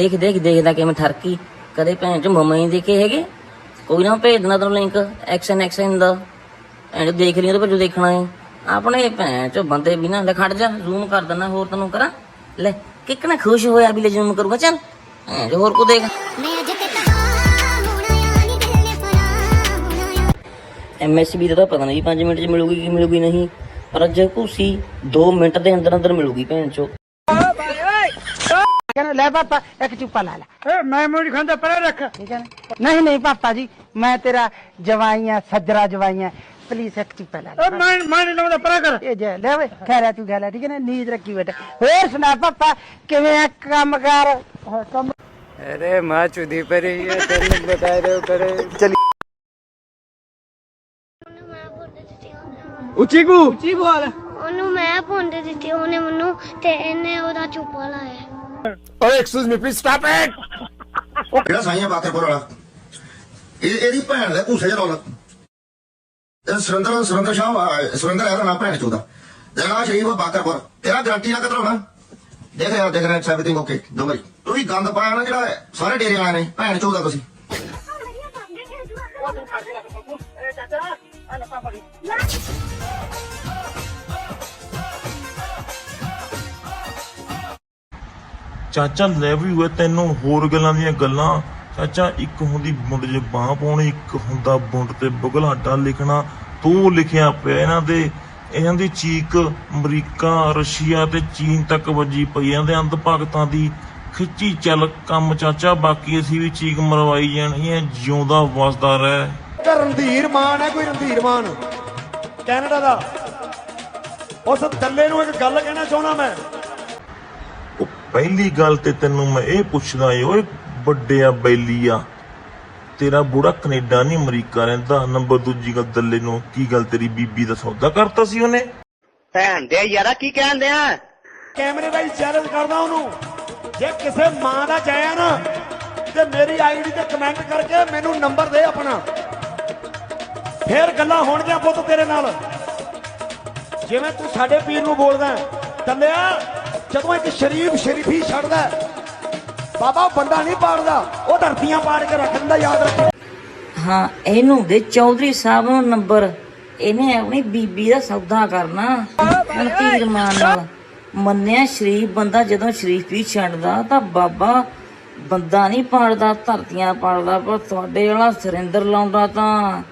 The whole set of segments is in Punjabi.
ਦੇਖ ਦੇਖ ਦੇਖਦਾ ਕਿਵੇਂ ਠਰਕੀ। ਕਦੇ ਭੈਣ ਚ ਮਮਾ ਹੀ ਦੇਖੇ ਹੈਗੇ। ਕੋਈ ਨਾ ਭੇਜ ਦੇਣਾ ਤੈਨੂੰ ਲਿੰਕ ਐਕਸ਼ਨ ਐਕਸ਼ਨ ਦਾ। ਭੈਣ ਦੇਖ ਲਈ ਉਹਦੇ ਪਰ ਜੋ ਦੇਖਣਾ ਹੈ। ਆਪਣੇ ਭੈਣ ਚ ਬੰਦੇ ਵੀ ਨਾ ਲੈ ਖੜ ਜਾ। ਜ਼ੂਮ ਕਰ ਦਿੰਦਾ ਹੋਰ ਤੈਨੂੰ ਕਰਾਂ? ਲੈ ਕਿੱਕਣਾ ਖੁਸ਼ ਹੋਇਆ ਵੀ ਲੈ ਜ਼ੂਮ ਕਰੂਗਾ। ਚੱਲ ਭੈਣ ਹੋਰ ਕੋ ਦੇਖ। ਐਮਐਸਬੀ ਦਾ ਤਾਂ ਪਤਾ ਨਹੀਂ 5 ਮਿੰਟ ਚ ਮਿਲੂਗੀ ਕਿ ਮਿਲੂਗੀ ਨਹੀਂ। ਪਰ ਅੱਜ ਘੂਸੀ 2 ਮਿੰਟ ਦੇ ਅੰਦਰ ਅੰਦਰ ਮਿਲੂਗੀ ਭੈਣ ਚੋ। ਕਹਿੰਦਾ ਲੈ ਪਾਪਾ ਇੱਕ ਚੁੱਪਾ ਲਾ ਲੈ ਏ ਮੈਂ ਮੂੰਹ ਖਾਂਦਾ ਪਰੇ ਰੱਖ ਠੀਕ ਹੈ ਨਾ ਨਹੀਂ ਨਹੀਂ ਪਾਪਾ ਜੀ ਮੈਂ ਤੇਰਾ ਜਵਾਈਆਂ ਸੱਜਰਾ ਜਵਾਈਆਂ ਪਲੀਜ਼ ਇੱਕ ਚੁੱਪਾ ਲਾ ਲੈ ਏ ਮੈਂ ਮੈਂ ਨਹੀਂ ਲਾਉਂਦਾ ਪਰੇ ਕਰ ਇਹ ਜੇ ਲੈ ਵੇ ਖੈਰਾ ਤੂੰ ਗੱਲ ਠੀਕ ਹੈ ਨਾ ਨੀਂਦ ਰੱਖੀ ਬੇਟਾ ਹੋਰ ਸੁਣਾ ਪਾਪਾ ਕਿਵੇਂ ਆ ਕੰਮ ਕਰ ਕੰਮ अरे माँ चुदी पर ही है तेरे बता रहे हो करे चल ਉੱਚੀ ਕੂ ਉੱਚੀ ਬੋਲ ਉਹਨੂੰ ਮੈਂ ਪੁੰਡ ਦਿੱਤੀ ਉਹਨੇ ਮੈਨੂੰ ਤੇ ਇਹਨੇ ਉਹਦਾ ਚੁੱਪਾ ਲਾਇਆ ਓਏ excuse me please stop it ਜਿਹੜਾ ਸਾਈਆਂ ਬਾਕਰਪੁਰ ਵਾਲਾ ਇਹ ਇਹਦੀ ਭੈਣ ਦਾ ਭੂਸੇ ਰੌਲਾ ਇਹ ਸੁਰਿੰਦਰ ਸੁਰਿੰਦਰ ਸ਼ਾਹ ਵਾ- ਸੁਰਿੰਦਰ ਇਹਦਾ ਨਾਮ ਭੈਣ ਚੋਦਾ ਜਿਹੜਾ ਸ਼ਰੀਫ ਆ ਬਾਕਰਪੁਰ ਤੇਰਾ ਗਾਰੰਟੀ ਨਾਲ ਕਤਰਾਉਣਾ ਦੇਖ ਯਾਰ ਦੇਖ ਰਿਹਾ ਐਵਰੀਥਿੰਗ ਓਕੇ ਦੋ ਵਾਰੀ ਤੂੰ ਵੀ ਗੰਦ ਪਾਇਆ ਨਾ ਜਿਹੜਾ ਸਾਰੇ ਡੇਰੇ ਆਏ ਨੇ ਭੈਣ ਚੋਦਾ ਤੁਸੀਂ ਚਾਚਾ ਲੈ ਵੀ ਹੋਏ ਤੈਨੂੰ ਹੋਰ ਗੱਲਾਂ ਦੀਆਂ ਗੱਲਾਂ। ਚਾਚਾ ਇੱਕ ਹੁੰਦੀ ਮੁੰਡੇ 'ਚ ਬਾਹ ਪਾਉਣੀ, ਇੱਕ ਹੁੰਦਾ ਬੁੰਡ ਤੇ ਬੁਗਲਾਡਾ ਲਿਖਣਾ। ਤੂੰ ਲਿਖਿਆ ਪਿਆ ਇਹਨਾਂ ਦੇ। ਇਹਨਾਂ ਦੀ ਚੀਕ ਅਮਰੀਕਾ, ਰਸ਼ੀਆ ਤੇ ਚੀਨ ਤੱਕ ਵੱਜੀ ਪਈ ਇਹਨਾਂ ਦੇ ਅੰਧ ਭਗਤਾਂ ਦੀ। ਖਿੱਚੀ ਚੱਲ ਕੰਮ ਚਾਚਾ, ਬਾਕੀ ਅਸੀਂ ਵੀ ਚੀਕ ਮਰਵਾਈ ਜਾਣੀ ਹੈ ਜਿਉਂਦਾ ਵਸਦਾ ਰਹਿ। ਤਾਂ ਰਣਧੀਰ ਮਾਨ ਹੈ, ਕੋਈ ਰਣਧੀਰ ਮਾਨ? ਕੈਨੇਡਾ ਦਾ। ਉਸ ਦੱਲੇ ਨੂੰ ਇੱਕ ਗੱਲ ਕਹਿਣਾ ਚਾਹੁੰਦਾ ਮੈਂ। ਪਹਿਲੀ ਗੱਲ ਤੇ ਤੈਨੂੰ ਮੈਂ ਇਹ ਪੁੱਛਦਾ ਏ ਓਏ ਵੱਡਿਆ ਬੈਲੀਆ ਤੇਰਾ ਬੁੜਾ ਕੈਨੇਡਾ ਨਹੀਂ ਅਮਰੀਕਾ ਰਹਿੰਦਾ ਨੰਬਰ ਦੂਜੀ ਗੱਲ ਦੱਲੇ ਨੂੰ ਕੀ ਗੱਲ ਤੇਰੀ ਬੀਬੀ ਦਾ ਸੌਦਾ ਕਰਤਾ ਸੀ ਉਹਨੇ? ਭੈਣ ਦੇ ਯਾਰਾ ਕੀ ਕਹਿੰਦੇ ਆ ਕੈਮਰੇ ਰਾਹੀਂ ਚੈਲੰਜ ਕਰਦਾ ਉਹਨੂੰ। ਜੇ ਕਿਸੇ ਮਾਂ ਦਾ ਜਾਇਆ ਨਾ ਤੇ ਮੇਰੀ ਆਈਡੀ ਤੇ ਕਮੈਂਟ ਕਰਕੇ ਮੈਨੂੰ ਨੰਬਰ ਦੇ ਆਪਣਾ। ਫੇਰ ਗੱਲਾਂ ਹੋਣਗੀਆਂ ਪੁੱਤ ਤੇਰੇ ਨਾਲ। ਜਿਵੇਂ ਤੂੰ ਸਾਡੇ ਪੀਰ ਨੂੰ ਬੋਲਦਾ ਦੱਲਿਆ ਜਦੋਂ ਇੱਕ ਸ਼ਰੀਫ ਸ਼ਰੀਫੀ ਛੱਡਦਾ ਬਾਬਾ ਬੰਦਾ ਨਹੀਂ ਪਾੜਦਾ, ਉਹ ਧਰਤੀਆਂ ਪਾੜ ਕੇ ਰੱਖ ਦਿੰਦਾ, ਯਾਦ ਰੱਖ ਹਾਂ, ਇਹਨੂੰ ਦੇ ਚੌਧਰੀ ਸਾਹਿਬ ਨੂੰ ਨੰਬਰ। ਇਹਨੇ ਆਪਣੀ ਬੀਬੀ ਦਾ ਸੌਦਾ ਕਰਨਾ। ਮਨਤੀਰ ਮਾਨ ਨਾਲ ਮੰਨਿਆ, ਸ਼ਰੀਫ ਬੰਦਾ ਜਦੋਂ ਸ਼ਰੀਫੀ ਛੱਡਦਾ, ਤਾਂ ਬਾਬਾ ਬੰਦਾ ਨਹੀਂ ਪਾੜਦਾ, ਧਰਤੀਆਂ ਪਾੜਦਾ, ਪਰ ਤੁਹਾਡੇ ਵਾਲਾ ਸੁਰਿੰਦਰ ਲਾਉਂਦਾ ਤਾਂ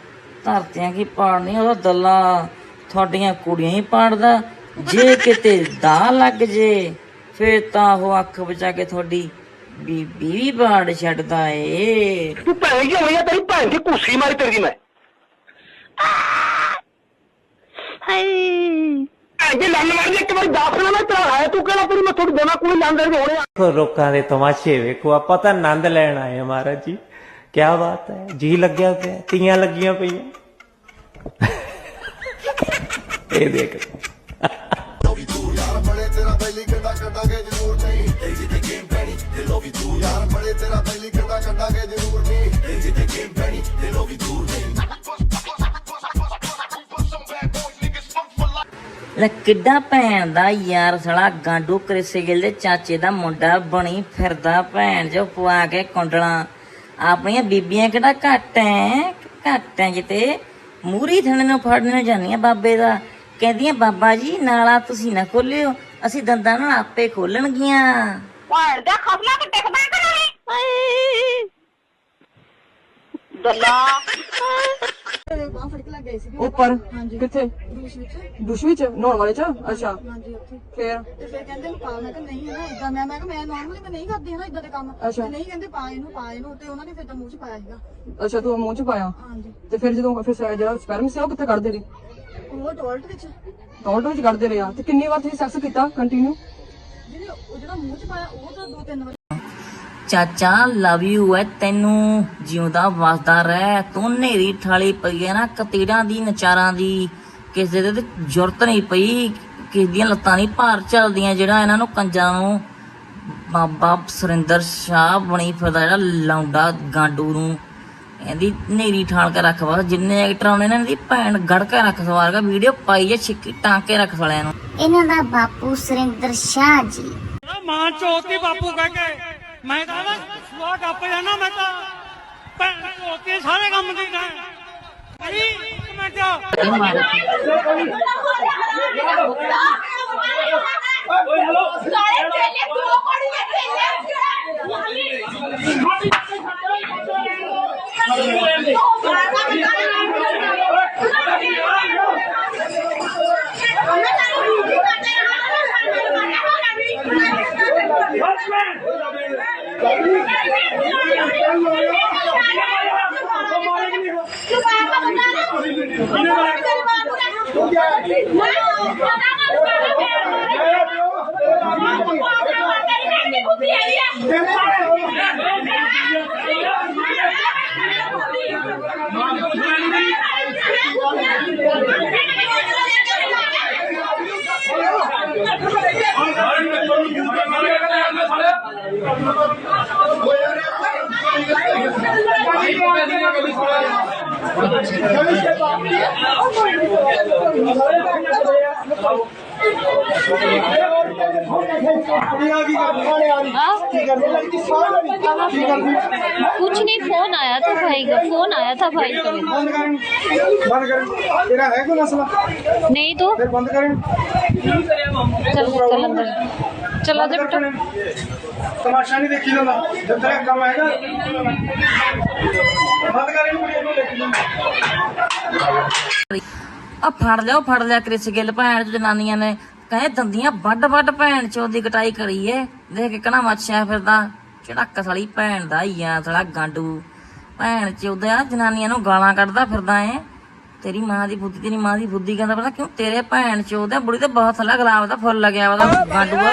ਧਰਤੀਆਂ ਕੀ ਪਾੜਨੀ, ਉਹਦਾ ਦੱਲਾ ਤੁਹਾਡੀਆਂ ਕੁੜੀਆਂ ਹੀ ਪਾੜਦਾ। ਜੇ ਕਿਤੇ ਦਾ ਲੱਗ ਜੇ ਫੇਰ ਤਾਂ ਉਹ ਅੱਖ ਬਚਾ ਕੇ ਤੁਹਾਡੀ ਬੀਬੀ ਵੀ ਪਾੜ ਛੱਡਦਾ ਏ। ਤੂੰ ਭੈਣ ਕੀ ਹੋਈ ਆ ਤੇਰੀ ਭੈਣ ਦੀ ਘੂਸੀ ਮਾਰੀ ਤੇਰੀ ਮੈਂ। ਹਾਏ। ਭੈਣ ਜੀ ਲੰਨ ਮਾਰ ਇੱਕ ਵਾਰੀ ਦੱਸ ਨਾ ਮੈਂ ਤੇਰਾ ਹੈ ਤੂੰ ਕਿਹੜਾ ਤੇਰੀ ਮੈਂ ਥੋੜੀ ਦੇਣਾ ਕੋਈ ਲੰਨ ਦੇ ਹੋਣੇ ਆ। ਦੇਖੋ ਲੋਕਾਂ ਦੇ ਤਮਾਸ਼ੇ ਵੇਖੋ ਆਪਾਂ ਤਾਂ ਆਨੰਦ ਲੈਣ ਆਏ ਹਾਂ ਮਹਾਰਾਜ ਜੀ। ਕੀ ਬਾਤ ਹੈ ਜੀ ਲੱਗਿਆ ਪਿਆ ਤੀਆਂ ਲੱਗੀਆਂ ਪਈਆਂ। ਇਹ ਦੇਖ। ਲੈ ਕਿੱਡਾ ਭੈਣ ਦਾ ਯਾਰ ਸੜਾ ਗਾਂਡੂ ਕ੍ਰਿਸੇ ਗਿੱਲ ਦੇ ਚਾਚੇ ਦਾ ਮੁੰਡਾ ਬਣੀ ਫਿਰਦਾ ਭੈਣ ਜੋ ਪਵਾ ਕੇ ਕੁੰਡਲਾਂ। ਆਪਣੀਆਂ ਬੀਬੀਆਂ ਕਿਹੜਾ ਘੱਟ ਐ? ਘੱਟ ਐ ਜਿਤੇ ਮੂਰੀ ਥਣੇ ਨੂੰ ਫੜਨ ਜਾਂਦੀਆਂ ਬਾਬੇ ਦਾ। ਕਹਿੰਦੀਆਂ, ਬਾਬਾ ਜੀ, ਨਾਲਾ ਤੁਸੀਂ ਨਾ ਖੋਲਿਓ, ਅਸੀਂ ਦੰਦਾਂ ਨਾਲ ਆਪੇ ਖੋਲਣਗੀਆਂ। ਭੈਣ ਦਾ ਖਸਲਾ ਕਿ ਟਿਕਦਾ ਕਰੇ ਦੱਲਾ ਉੱਪਰ ਕਿੱਥੇ? ਦੁਸ਼ ਵਿੱਚ? ਨਹਾਉਣ ਵਾਲੇ ਚ? ਅੱਛਾ। ਫੇਰ? ਤੇ ਫਿਰ ਕਹਿੰਦੇ ਨੂੰ ਪਾ ਮੈਂ ਕਿਹਾ ਨਹੀਂ ਹੈ ਨਾ ਇਦਾਂ ਮੈਂ ਮੈਂ ਕਿਹਾ ਮੈਂ ਨਾਰਮਲੀ ਮੈਂ ਨਹੀਂ ਕਰਦੀ ਹਾਂ ਨਾ ਇਦਾਂ ਦੇ ਕੰਮ। ਅੱਛਾ। ਤੇ ਨਹੀਂ ਕਹਿੰਦੇ ਪਾ ਇਹਨੂੰ ਪਾ ਇਹਨੂੰ ਤੇ ਉਹਨਾਂ ਨੇ ਫਿਰ ਤਾਂ ਮੂੰਹ ਚ ਪਾਇਆ ਸੀਗਾ। ਅੱਛਾ ਤੂੰ ਮੂੰਹ ਚ ਪਾਇਆ? ਹਾਂਜੀ। ਤੇ ਫਿਰ ਜਦੋਂ ਫਿਰ ਸ- ਜਿਹੜਾ ਸਪਰਮ ਸੀ ਉਹ ਕਿੱਥੇ ਕੱਢਦੇ ਰਹੇ? ਉਹ ਟੋਇਲਟ ਵਿੱਚ। ਟੋਲਟ ਵਿੱਚ ਕੱਢਦੇ ਰਹੇ ਆ। ਤੇ ਕਿੰਨੀ ਵਾਰ ਤੁਸੀਂ ਸੈਕਸ ਕੀਤਾ? ਕੰਟੀਨਿਊ ਉਹ ਜਿਹੜਾ ਮੂੰਹ ਚ ਪਾਇਆ ਉਹ ਤਾਂ ਦੋ ਤਿੰਨ ਵਾਰ। ਚਾਚਾ ਲਵ ਯੂ ਐ ਤੈਨੂੰ। ਜਿਉਂਦਾ ਵਸਦਾ ਰਹਿ। ਤੂੰ ਨੇਰੀ ਠਾਲੀ ਪਈ ਐ ਨਾ ਕਤੀੜਾਂ ਦੀ ਨਚਾਰਾਂ ਦੀ। ਕਿਸੇ ਦੇ ਤੇ ਜ਼ਰੂਰਤ ਨਹੀਂ ਪਈ। ਕਿਸੇ ਦੀਆਂ ਲੱਤਾਂ ਨਹੀਂ ਭਾਰ ਚੱਲਦੀਆਂ ਜਿਹੜਾ ਇਹਨਾਂ ਨੂੰ ਕੰਜਾਂ ਨੂੰ। ਬਾਬਾ ਸੁਰਿੰਦਰ ਸ਼ਾਹ ਬਣੀ ਫਿਰਦਾ ਜਿਹੜਾ ਲੌਂਡਾ ਗਾਂਡੂ ਨੂੰ। ਇਹਦੀ ਨੇਰੀ ਠਾਲ ਕੇ ਰੱਖ ਵਾ ਜਿੰਨੇ ਐਕਟਰ ਆਉਣੇ ਨੇ ਇਹਦੀ ਭੈਣ ਗੜ ਕੇ ਰੱਖ ਸਵਾਰਗਾ ਵੀਡੀਓ ਪਾਈ ਐ ਛਿੱਕੀ ਟਾਂਕੇ ਰੱਖ ਸਾਲਿਆਂ ਨੂੰ। ਇਹਨਾਂ ਦਾ ਬਾਪੂ ਸੁਰਿੰਦਰ ਸ਼ਾਹ ਜੀ। ਮਾਂ ਚੋਤੀ ਬਾਪੂ ਕਹਿ ਕੇ ਮੈਂ ਤਾਂ ਨਾ ਸੁਆ ਟੱਪ ਜਾਣਾ ਮੈਂ ਤਾਂ ਭੈਣ ਚੋਤੀ ਸਾਰੇ ਕੰਮ ਦੀ ਤਾਂ ਅਰੀ कुछ नहीं फ़ोन आया था भाई का फ़ोन आया था भाई का। बंद करें तेरा है कोई मसला नहीं तो। फिर बंद करें ਚਲਾ ਜਾ ਬੇਟਾ। ਤਮਾਸ਼ਾ ਨਹੀਂ ਦੇਖੀ ਜਾਂਦਾ। ਜਦ ਤੱਕ ਕੰਮ ਹੈਗਾ। ਬੰਦ ਕਰ ਇਹਨੂੰ ਇਹਨੂੰ ਦੇਖੀ ਆ ਫੜ ਲਿਓ ਫੜ ਲਿਆ ਕ੍ਰਿਸ ਗਿੱਲ ਭੈਣ ਚ ਜਨਾਨੀਆਂ ਨੇ। ਕਹੇ ਦੰਦੀਆਂ ਵੱਡ ਵੱਡ ਭੈਣ ਚੋ ਦੀ ਕਟਾਈ ਕਰੀਏ ਦੇਖ ਕੇ ਕਣਾ ਮੱਛਿਆ ਫਿਰਦਾ। ਚੜਾਕ ਸਾਲੀ ਭੈਣ ਦਾ ਹੀ ਆ ਥੜਾ ਗਾਂਡੂ। ਭੈਣ ਚ ਉਹਦੇ ਆ ਜਨਾਨੀਆਂ ਨੂੰ ਗਾਲਾਂ ਕੱਢਦਾ ਫਿਰਦਾ ਏ। ਤੇਰੀ ਮਾਂ ਦੀ ਬੁੱਧੀ, ਤੇਰੀ ਮਾਂ ਦੀ ਬੁੱਧੀ ਕਹਿੰਦਾ ਪਤਾ ਕਿਉਂ? ਤੇਰੇ ਭੈਣ ਚੋਦਿਆ ਬੁੜੀ ਤੇ ਬਹੁਤ ਥੱਲਾ ਗੁਲਾਬ ਦਾ ਫੁੱਲ ਲੱਗਿਆ ਉਹਦਾ ਗਾਂਡੂਆ।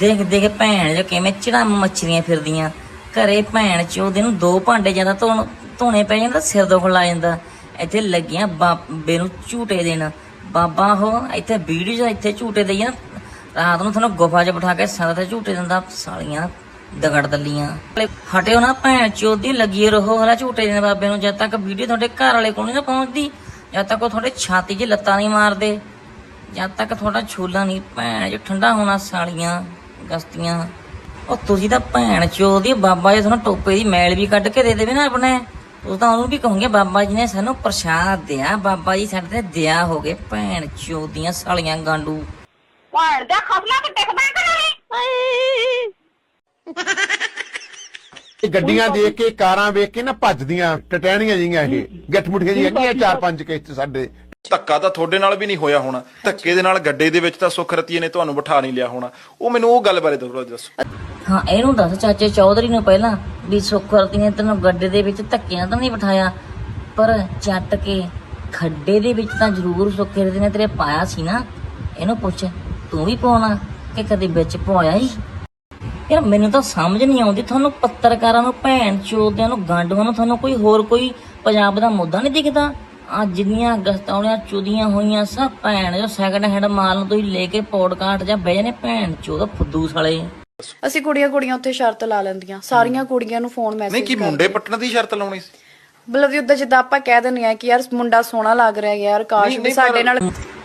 ਦੇਖ ਦੇਖ ਭੈਣ ਜੋ ਕਿਵੇਂ ਚੜਾ ਮੱਛਰੀਆਂ ਫਿਰਦੀਆਂ। ਘਰੇ ਭੈਣ ਚੋਦੇ ਨੂੰ ਦੋ ਭਾਂਡੇ ਜਾਂਦਾ ਧੋਣ, ਧੋਣੇ ਪੈ ਜਾਂਦਾ, ਸਿਰ ਦੁਖਣ ਲੱਗ ਜਾਂਦਾ। ਇੱਥੇ ਲੱਗੀਆਂ ਬਾਬੇ ਨੂੰ ਝੂਟੇ ਦੇਣ। ਬਾਬਾ ਉਹ ਇੱਥੇ ਵੀਡੀਓ ਇੱਥੇ ਝੂਟੇ ਦੇਈ ਨਾ ਰਾਤ ਨੂੰ ਤੁਹਾਨੂੰ ਗੁਫਾ 'ਚ ਬਿਠਾ ਕੇ ਸਾਰਾ ਤੇ ਝੂਟੇ ਦਿੰਦਾ ਸਾਲੀਆਂ ਦਗੜ ਦਲੀਆਂ। ਹਟਿਓ ਨਾ ਭੈਣ ਚੋਦੀ ਲੱਗੀ ਰਹੋ ਹਲਾ ਝੂਟੇ ਦੇਣ ਬਾਬੇ ਨੂੰ, ਜਦ ਤੱਕ ਵੀਡੀਓ ਤੁਹਾਡੇ ਘਰ ਵਾਲੇ ਕੋਲ ਨਹੀਂ ਨਾ ਪਹੁੰਚਦੀ, ਜਦ ਤੱਕ ਉਹ ਤੁਹਾਡੇ ਛਾਤੀ 'ਚ ਲੱਤਾਂ ਨਹੀਂ ਮਾਰਦੇ, ਜਦ ਤੱਕ ਤੁਹਾਡਾ ਛੋਲਾ ਨਹੀਂ, ਭੈਣ ਜੋ ਠੰਡਾ ਹੋਣਾ ਸਾਲੀਆਂ ਗਸਤੀਆਂ। ਉਹ ਤੁਸੀਂ ਤਾਂ ਭੈਣ ਚੋਦੀ ਬਾਬਾ ਜੀ, ਤੁਹਾਨੂੰ ਟੋਪੇ ਦੀ ਮੈਲ ਵੀ ਕੱਢ ਕੇ ਦੇ ਦੇਵੇ ਨਾ ਆਪਣੇ। ਉਹ ਤਾਂ ਉਹਨੂੰ ਵੀ ਕਹੋਗੇ ਬਾਬਾ ਜੀ ਨੇ ਸਾਨੂੰ ਪ੍ਰਸ਼ਾਦ ਦਿਆ ਬਾਬਾ ਜੀ ਸਾਡੇ ਤੇ ਦਿਆ ਹੋ ਗਏ ਭੈਣ ਚੋਦੀਆਂ ਸਾਲੀਆਂ ਗਾਂਡੂ। ਇਹ ਗੱਡੀਆਂ ਦੇਖ ਕੇ ਕਾਰਾਂ ਵੇਖ ਕੇ ਨਾ ਭੱਜਦੀਆਂ ਟਟੈਣੀਆਂ ਜੀਆਂ ਇਹ ਗਿੱਠ ਮੁੱਠੀਆਂ ਜੀਆਂ ਹੈਗੀਆਂ ਚਾਰ ਪੰਜ ਕਿਸ਼ਤ ਸਾਡੇ। ਧੱਕਾ ਤਾਂ ਤੁਹਾਡੇ ਨਾਲ ਵੀ ਨਹੀਂ ਹੋਇਆ ਹੋਣਾ। ਧੱਕੇ ਦੇ ਨਾਲ ਗੱਡੇ ਦੇ ਵਿੱਚ ਤਾਂ ਸੁੱਖ ਰਤੀਏ ਨੇ ਤੁਹਾਨੂੰ ਬਿਠਾ ਨਹੀਂ ਲਿਆ ਹੋਣਾ। ਉਹ ਮੈਨੂੰ ਉਹ ਗੱਲ ਬਾਰੇ ਥੋੜਾ ਦੱਸੋ। ਹਾਂ ਇਹਨੂੰ ਦੱਸ ਚਾਚੇ ਚੌਧਰੀ ਨੂੰ ਪਹਿਲਾਂ ਵੀ ਸੁਖਰਤੀ ਨੇ ਤੈਨੂੰ ਗੱਡੇ ਦੇ ਵਿੱਚ ਧੱਕਿਆਂ ਤਾਂ ਨਹੀਂ ਬਿਠਾਇਆ, ਪਰ ਚੱਟ ਕੇ ਖੱਡੇ ਦੇ ਵਿੱਚ ਤਾਂ ਜ਼ਰੂਰ ਸੁਖਰਤੀ ਨੇ ਤੇਰੇ ਪਾਇਆ ਸੀ ਨਾ। ਇਹਨੂੰ ਪੁੱਛ, ਤੂੰ ਵੀ ਪਾਉਣਾ ਕਿ ਕਦੇ ਵਿੱਚ ਪਵਾਇਆ ਹੀ? ਯਾਰ, ਮੈਨੂੰ ਤਾਂ ਸਮਝ ਨਹੀਂ ਆਉਂਦੀ ਤੁਹਾਨੂੰ ਪੱਤਰਕਾਰਾਂ ਨੂੰ, ਭੈਣ ਚੋਦਿਆਂ ਨੂੰ, ਗਾਂਡੂਆਂ ਨੂੰ, ਤੁਹਾਨੂੰ ਕੋਈ ਹੋਰ ਕੋਈ ਪੰਜਾਬ ਦਾ ਮੁੱਦਾ ਨਹੀਂ ਦਿਖਦਾ? ਆ ਜਿੰਨੀਆਂ ਗਸਤੌਣੀਆਂ ਚੁਦੀਆਂ ਹੋਈਆਂ ਸਭ ਭੈਣ ਜੋ ਸੈਕੰਡ ਹੈਂਡ ਮਾਲ ਨੂੰ ਤੁਸੀਂ ਲੈ ਕੇ ਪੌਡਕਾਸਟ ਜਾਂ ਬਹਿ ਜਾਣੇ ਭੈਣ ਚੋਦ ਫੁੱਦੂ ਸਾਲੇ ਅਸੀਂ ਕੁੜੀਆਂ ਕੁੜੀਆਂ ਉੱਥੇ ਸ਼ਰਤ ਲਾ ਲੈਂਦੀਆਂ। ਸਾਰੀਆਂ ਕੁੜੀਆਂ ਨੂੰ ਫੋਨ ਨਹੀਂ ਮੈਸੇਜ ਕੀ ਮੁੰਡੇ ਪੱਟਣ ਦੀ ਸ਼ਰਤ ਲਾਉਣੀ ਸੀ? ਮਤਲਬ ਉਦਾਂ ਜਿੱਦਾਂ ਆਪਾਂ ਕਹਿ ਦਿੰਦੇ ਆ ਕਿ ਯਾਰ ਮੁੰਡਾ ਸੋਹਣਾ ਲੱਗ ਰਿਹਾ ਯਾਰ ਕਾਸ਼ ਵੀ ਸਾਡੇ ਨਾਲ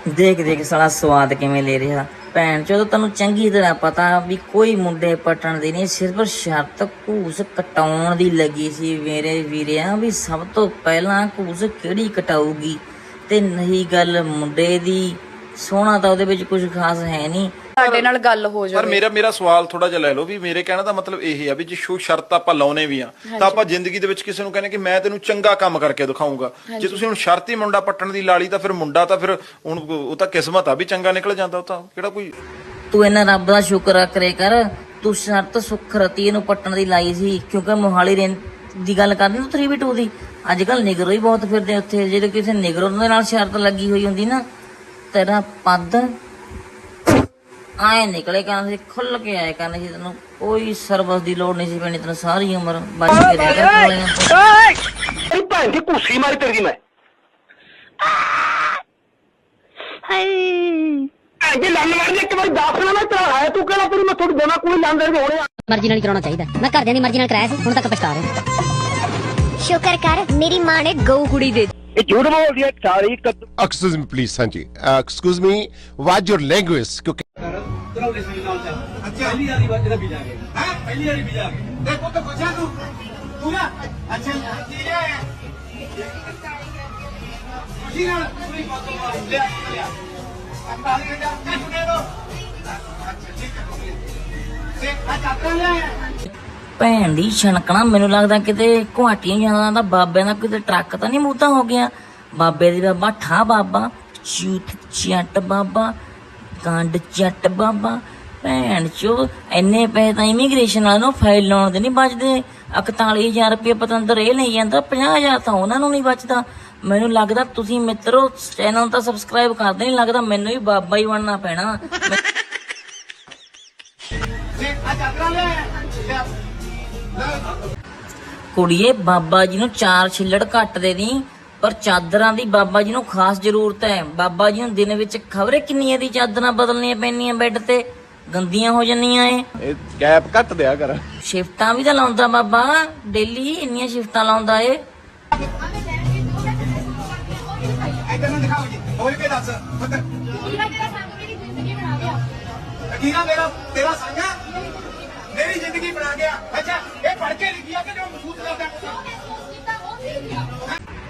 ਦੇਖ ਦੇਖ ਸਾਲਾ ਸਵਾਦ ਕਿਵੇਂ ਲੈ ਰਿਹਾ। ਭੈਣ ਚੋਦ ਤੈਨੂੰ ਚੰਗੀ ਤਰ੍ਹਾਂ ਪਤਾ ਵੀ ਕੋਈ ਮੁੰਡੇ ਪਟਣ ਦੀ ਨਹੀਂ ਸਿਰਫ ਸ਼ਰਤ ਘੂਸ ਕਟਾਉਣ ਦੀ ਲੱਗੀ ਸੀ ਮੇਰੇ ਵੀਰਿਆਂ ਵੀ ਸਭ ਤੋਂ ਪਹਿਲਾਂ ਘੂਸ ਕਿਹੜੀ ਕਟਾਊਗੀ। ਤੇ ਨਹੀਂ ਗੱਲ ਮੁੰਡੇ ਦੀ ਸੋਹਣਾ ਤਾਂ ਉਹਦੇ ਵਿੱਚ ਕੁਝ ਖਾਸ ਹੈ ਨਹੀਂ। ਸਾਡੇ ਨਾਲ ਗੱਲ ਹੋ ਪਰ ਜਾਵੇ। ਮੇਰਾ ਮੇਰਾ ਸਵਾਲ ਥੋੜਾ ਜਿਹਾ ਲੈ ਲਓ ਵੀ ਮੇਰੇ ਕਹਿਣ ਦਾ ਮਤਲਬ ਇਹ ਆ ਵੀ ਜੇ ਸ਼ੋ ਸ਼ਰਤ ਆਪਾਂ ਲਾਉਨੇ ਵੀ ਆ ਤਾਂ ਆਪਾਂ ਜ਼ਿੰਦਗੀ ਦੇ ਵਿੱਚ ਕਿਸੇ ਨੂੰ ਕਹਿੰਦੇ ਕਿ ਮੈਂ ਤੈਨੂੰ ਚੰਗਾ ਕੰਮ ਕਰਕੇ ਦਿਖਾਉਂਗਾ ਜੇ ਤੁਸੀਂ ਹੁਣ ਸ਼ਰਤੀ ਮੁੰਡਾ ਪੱਟਣ ਦੀ ਲਾਲੀ ਤਾਂ ਫਿਰ ਮੁੰਡਾ ਤਾਂ ਫਿਰ ਹੁਣ ਉਹ ਤਾਂ ਕਿਸਮਤ ਆ ਵੀ ਚੰਗਾ ਨਿਕਲ ਜਾਂਦਾ ਉਹ ਤਾਂ ਕਿਹੜਾ ਕੋਈ ਤੂੰ ਇਹਨਾਂ ਰੱਬ ਦਾ ਸ਼ੁਕਰ ਕਰੇ ਕਰ ਤੂੰ ਸ਼ਰਤ ਸੁੱਖ ਰਤੀ ਨੂੰ ਪੱਟਣ ਦੀ ਲਾਈ ਸੀ ਕਿਉਂਕਿ ਮੋਹਾਲੀ ਰੇਂ ਦੀ ਗੱਲ ਕਰਦੀ ਤੂੰ 3v2 ਦੀ। ਅੱਜ ਕੱਲ ਨਿਗਰੋ ਹੀ ਬਹੁਤ ਫਿਰਦੇ ਉੱਥੇ ਜਿਹੜੇ ਕਿਸੇ ਨਿਗਰੋ ਦੇ ਨਾਲ ਸ਼ਰਤ ਲੱਗੀ ਹੋਈ ਹੁੰਦੀ ਨਾ ਤੇਰਾ ਪੱਦ ਆਏ ਨਿਕਲੇ ਕਹਿੰਦਾ ਸੀ ਖੁੱਲ ਕੇ ਆਏ ਕਹਿੰਦਾ ਸੀ ਤੈਨੂੰ ਕੋਈ ਸਰਵਿਸ ਦੀ ਲੋੜ ਨਹੀਂ ਸੀ ਪੈਣੀ ਤੈਨੂੰ ਸਾਰੀ ਉਮਰ ਬਚ ਕੇ ਰਹਿ ਕਰ ਕੋਲੇ ਤੇਰੀ ਭੈਣ ਦੀ ਕੁੱਸੀ ਮਾਰੀ ਤੇਰੀ ਮੈਂ। ਹਾਏ। ਦੀ ਲੰਨ ਮਾਰਨੀ ਇੱਕ ਵਾਰੀ ਦੱਸ ਨਾ ਮੈਂ ਤੇਰਾ ਹੈ ਤੂੰ ਕਿਹੜਾ ਤੇਰੀ ਮੈਂ ਥੋੜੀ ਦੇਣਾ ਕੋਈ ਲੰਨ ਦੇ ਹੋਣੇ ਆ। ਮਰਜ਼ੀ ਨਾਲ ਹੀ ਕਰਾਉਣਾ ਚਾਹੀਦਾ। ਮੈਂ ਘਰਦਿਆਂ ਦੀ ਮਰਜ਼ੀ ਨਾਲ ਕਰਾਇਆ ਸੀ ਹੁਣ ਤੱਕ ਪਛਤਾ ਰਿਹਾ ਸ਼ੁਕਰ ਕਰ ਮੇਰੀ ਮਾਂ ਨੇ ਗਊ ਕੁੜੀ ਦੇ ਇਹ ਝੂਠ ਬੋਲਦੀ ਹੈ 40 ਕੱਦੂ ਐਕਸਕਿਊਜ਼ ਮੀ ਪਲੀਜ਼ ਹਾਂਜੀ excuse me what your language ਕਿਉਂਕਿ ਪਹਿਲੀ ਵਾਰੀ ਵੀਜ਼ਾ ਆ ਗਿਆ ਹੈ ਪਹਿਲੀ ਵਾਰੀ ਵੀਜ਼ਾ ਆ ਗਿਆ ਦੇਖੋ ਤਾਂ ਫਸਿਆ ਤੂੰ ਤੂੰ ਨਾ ਅੱਛਾ ਕੀ ਹੈ ਖੁਸ਼ੀ ਨਾਲ ਪੂਰੀ ਬਾਤ ਮਾਰ ਲਿਆ ਲਿਆ ਆਪਾਂ ਨੇ ਜਾ ਕੇ ਸੁਣੇ ਦੋ ਅੱਛਾ ਠੀਕ ਹੈ ਤੇ ਆ ਚਾਹਤਾ ਲਿਆ ਭੈਣ ਦੀ ਛਣਕਣਾ, ਮੈਨੂੰ ਲੱਗਦਾ ਕਿਤੇ ਘੁਆਟੀਆਂ ਜਾਂਦਾ ਦਾ ਬਾਬਿਆਂ ਦਾ ਕਿਤੇ ਟਰੱਕ ਤਾਂ ਨਹੀਂ ਮੂਤਾ ਹੋ ਗਿਆ। ਬਾਬੇ ਦੀ ਬਾਬਾ, ਠਾ ਬਾਬਾ ਚੂਤ ਚੱਟ ਬਾਬਾ ਗੰਡ ਚੱਟ ਬਾਬਾ। ਭੈਣ ਚੋ, ਇੰਨੇ ਪੈਸੇ ਤਾਂ ਇਮੀਗ੍ਰੇਸ਼ਨ ਵਾਲਿਆਂ ਨੂੰ ਫਾਈਲ ਲਾਉਣ ਦੇ ਨਹੀਂ ਬਚਦੇ। 41000 ਰੁਪਏ ਪਤੰਦਰ ਇਹ ਲਈ ਜਾਂਦਾ 50000 ਤਾਂ ਉਹਨਾਂ ਨੂੰ ਨਹੀਂ ਬਚਦਾ। ਮੈਨੂੰ ਲੱਗਦਾ ਤੁਸੀਂ ਮਿੱਤਰੋ ਚੈਨਲ ਤਾਂ ਸਬਸਕ੍ਰਾਈਬ ਕਰਦੇ ਨਹੀਂ ਲੱਗਦਾ ਮੈਨੂੰ ਵੀ ਬਾਬਾ ਹੀ ਬਣਨਾ ਪੈਣਾ। ਕੁੜੀਏ ਬਾਬਾ ਜੀ ਨੂੰ ਚਾਰ ਛਿੱਲੜ ਘੱਟ ਦੇ ਦੀ ਪਰ ਚਾਦਰਾਂ ਦੀ ਬਾਬਾ ਜੀ ਨੂੰ ਖਾਸ ਜ਼ਰੂਰਤ ਹੈ। ਬਾਬਾ ਜੀ ਨੂੰ ਦਿਨ ਵਿੱਚ ਖਬਰੇ ਕਿੰਨੀਆਂ ਦੀ ਚਾਦਰਾਂ ਬਦਲਣੀਆਂ ਪੈਣੀਆਂ ਬੈੱਡ ਤੇ? ਗੰਦੀਆਂ ਹੋ ਜੰਨੀਆਂ ਏ ਇਹ ਗੈਪ ਘੱਟ ਦਿਆ ਕਰ। ਸ਼ਿਫਟਾਂ ਵੀ ਤਾਂ ਲਾਉਂਦਾ ਬਾਬਾ ਡੇਲੀ ਇੰਨੀਆਂ ਸ਼ਿਫਟਾਂ ਲਾਉਂਦਾ ਏ। ਇੱਧਰ ਨੂੰ ਦਿਖਾਓ ਜੀ ਬੋਲ ਕੇ ਦੱਸ ਅਕੀਰਾ ਮੇਰਾ ਤੇਰਾ ਸੰਗਾ ਮੇਰੀ ਜ਼ਿੰਦਗੀ ਬਣਾ ਗਿਆ। ਅੱਛਾ। ਪੜ ਕੇ ਲਿਖਿਆ ਕਿ ਜੋ ਮਹਿਸੂਸ ਕਰਦਾ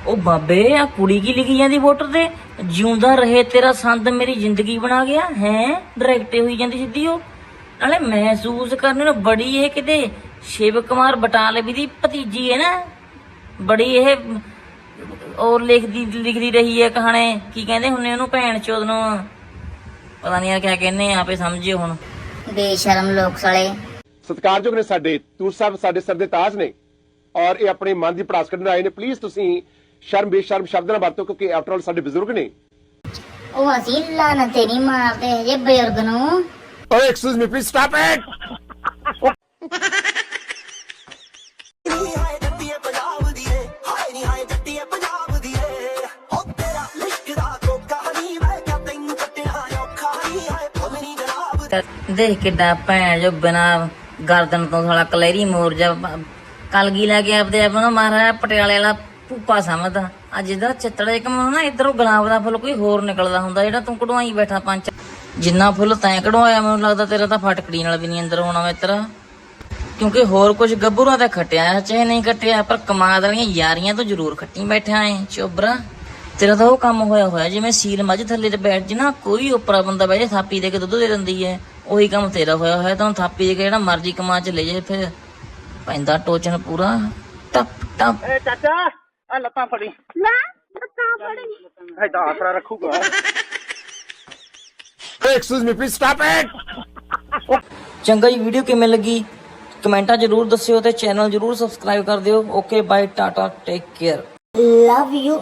ਉਹ ਬਾਬੇ ਆ ਕੁੜੀ ਕੀ ਲਿਖੀ ਜਾਂਦੀ ਵੋਟਰ ਤੇ? ਜਿਉਂਦਾ ਰਹੇ ਤੇਰਾ ਸੰਦ ਮੇਰੀ ਜ਼ਿੰਦਗੀ ਬਣਾ ਗਿਆ। ਹੈ? ਡਾਇਰੈਕਟ ਹੋਈ ਜਾਂਦੀ ਸਿੱਧੀ ਉਹ। ਨਾਲੇ ਮਹਿਸੂਸ ਕਰਨ ਨੂੰ ਬੜੀ ਇਹ ਕਿਤੇ ਸ਼ਿਵ ਕੁਮਾਰ ਬਟਾਲਵੀ ਦੀ ਭਤੀਜੀ ਹੈ ਨਾ। ਬੜੀ ਇਹ ਔਰ ਲਿਖਦੀ ਲਿਖਦੀ ਰਹੀ ਹੈ ਕਹਾਣੇ। ਕੀ ਕਹਿੰਦੇ ਹੁੰਨੇ ਉਹਨੂੰ ਭੈਣ ਚੋਦ ਨੂੰ? ਪਤਾ ਨਹੀਂ ਯਾਰ ਕਿਆ ਕਹਿੰਦੇ ਆਪੇ ਸਮਝਿਓ ਹੁਣ। ਬੇਸ਼ਰਮ ਲੋਕ ਸਾਲੇ। ਸਤਿਕਾਰਯੋਗ ਨੇ ਸਾਡੇ ਤੂਰ ਸਾਹਿਬ ਸਾਡੇ ਸਰ ਦੇ ਤਾਜ ਨੇ। ਔਰ ਇਹ ਆਪਣੇ ਮਨ ਦੀ ਪੜਾਸ ਕੱਢਣ ਆਏ ਨੇ। ਪਲੀਜ਼ ਤੁਸੀਂ ਸ਼ਰਮ ਬੇਸ਼ਰਮ ਸ਼ਬਦ ਨਾ ਵਰਤੋ ਕਿਉਂਕਿ ਆਫਟਰ ਆਲ ਸਾਡੇ ਬਜ਼ੁਰਗ ਨੇ। ਉਹ ਅਸੀਂ ਲਾਣਾ ਤੇ ਨਹੀਂ ਮਾਰਦੇ ਹਜੇ ਬਜ਼ੁਰਗ ਨੂੰ। ਓਏ excuse me please stop it ਦੇਖ ਕਿੱਡਾ ਭੈਣ ਜੋ ਬਿਨਾ ਗਰਦਨ ਤੋਂ ਸਾਲਾ ਕਲੈਰੀ ਮੋਰ ਕਲਗੀ ਲੈ ਕੇ ਆਪਦੇ ਆਪ ਨੂੰ ਮਹਾਰਾਜਾ ਪਟਿਆਲੇ ਵਾਲਾ ਭੂਪਾ ਸਮਝਦਾ। ਅੱਜ ਇਹਦਾ ਚਿੱਤੜਾ ਇੱਕ ਨਾ ਇਧਰੋਂ ਗੁਲਾਬ ਦਾ ਫੁੱਲ ਕੋਈ ਹੋਰ ਨਿਕਲਦਾ ਹੁੰਦਾ, ਜਿਹੜਾ ਤੂੰ ਕਢਵਾਈ ਬੈਠਾ ਪੰਜ ਜਿੰਨਾ ਫੁੱਲ ਤੈਂ ਕਢਵਾਇਆ, ਮੈਨੂੰ ਲੱਗਦਾ ਤੇਰਾ ਤਾਂ ਫਟਕੜੀ ਨਾਲ ਵੀ ਨਹੀਂ ਅੰਦਰ ਹੋਣਾ ਮਿੱਤਰ। ਕਿਉਂਕਿ ਹੋਰ ਕੁਝ ਗੱਭਰੂਆਂ ਤੇ ਖਟਿਆ ਚਾਹੇ ਨਹੀਂ ਖੱਟਿਆ, ਪਰ ਕਮਾਦ ਵਾਲੀਆਂ ਯਾਰੀਆਂ ਤੋਂ ਜ਼ਰੂਰ ਖੱਟੀ ਬੈਠਾ ਏ, ਚੋਬਰਾ। ਤੇਰਾ ਤਾਂ ਉਹ ਕੰਮ ਹੋਇਆ ਹੋਇਆ ਜਿਵੇਂ ਸੀਲ ਮੱਝ ਥੱਲੇ ਤੇ ਬੈਠ ਜੇ ਨਾ ਕੋਈ ਉਪਰਾ ਬੰਦਾ ਬਹਿ ਜੇ ਥਾਪੀ ਦੇ ਕੇ ਦੁੱਧ ਦੇ ਦਿੰਦੀ ਹੈ ਉਹੀ ਕੰਮ ਤੇਰਾ ਹੋਇਆ ਹੋਇਆ ਤਾਂ ਥਾਪੀ ਦੇ ਕੇ ਜਿਹੜਾ ਮਰਜ਼ੀ ਕਮਾ ਚ ਲੈ ਜੇ ਫਿਰ। ਪੈਂਦਾ ਟੋਚਨ ਪੂਰਾ। ਟਪ ਟਪ। ਏ ਚਾਚਾ ਆ ਲੱਤਾਂ ਫੜੀ। ਨਾ ਤਾਂ ਫੜੀ। ਐਦਾਂ ਆਸਰਾ ਰੱਖੂਗਾ। Excuse me please stop it ਚੰਗਾ ਜੀ ਵੀਡੀਓ ਕਿਵੇਂ ਲੱਗੀ? ਕਮੈਂਟਾਂ ਜ਼ਰੂਰ ਦੱਸਿਓ ਤੇ ਚੈਨਲ ਜ਼ਰੂਰ ਸਬਸਕ੍ਰਾਈਬ ਕਰ ਦਿਓ। Okay bye tata take care love you